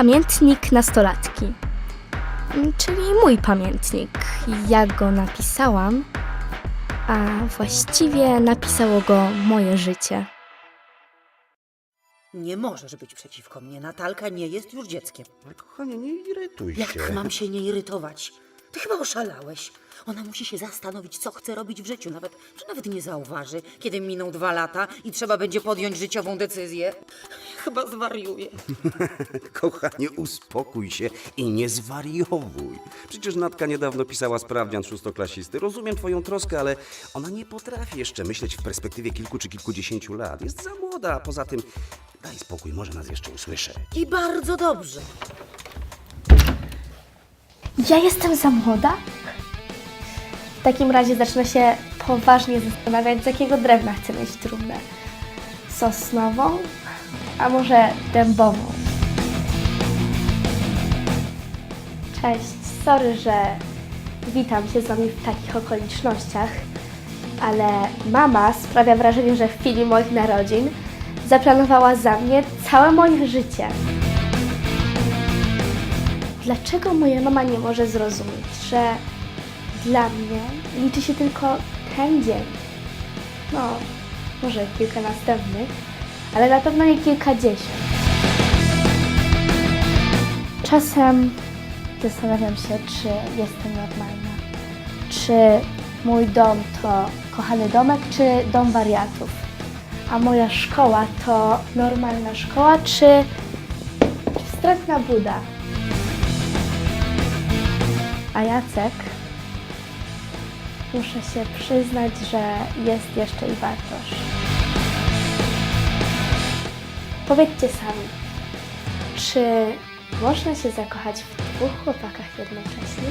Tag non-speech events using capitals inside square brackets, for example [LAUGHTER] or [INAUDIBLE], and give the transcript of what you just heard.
Pamiętnik nastolatki. Mm, Czyli mój pamiętnik. Ja go napisałam, a właściwie napisało go moje życie. Nie możesz być przeciwko mnie. Natalka nie jest już dzieckiem. Ale kochanie, nie irytuj się. Jak mam się nie irytować? Ty chyba oszalałeś. Ona musi się zastanowić, co chce robić w życiu, nawet, że nawet nie zauważy, kiedy miną dwa lata i trzeba będzie podjąć życiową decyzję. Chyba zwariuje. [LAUGHS] Kochanie, uspokój się i nie zwariowuj. Przecież Natka niedawno pisała sprawdzian szóstoklasisty. Rozumiem twoją troskę, ale ona nie potrafi jeszcze myśleć w perspektywie kilku czy kilkudziesięciu lat. Jest za młoda, a poza tym daj spokój, może nas jeszcze usłyszeć. I bardzo dobrze. Ja jestem za młoda? W takim razie zacznę się poważnie zastanawiać, z jakiego drewna chcę mieć trumnę. Sosnową? A może dębową? Cześć, sorry, że witam się z Wami w takich okolicznościach, ale mama sprawia wrażenie, że w chwili moich narodzin zaplanowała za mnie całe moje życie. Dlaczego moja mama nie może zrozumieć, że dla mnie liczy się tylko ten dzień? No, może kilka następnych, ale na pewno nie kilkadziesiąt. Czasem zastanawiam się, czy jestem normalna. Czy mój dom to kochany domek, czy dom wariatów? A moja szkoła to normalna szkoła, czy wstrętna buda? A Jacek, muszę się przyznać, że jest jeszcze i Bartosz. Powiedzcie sami, czy można się zakochać w dwóch chłopakach jednocześnie?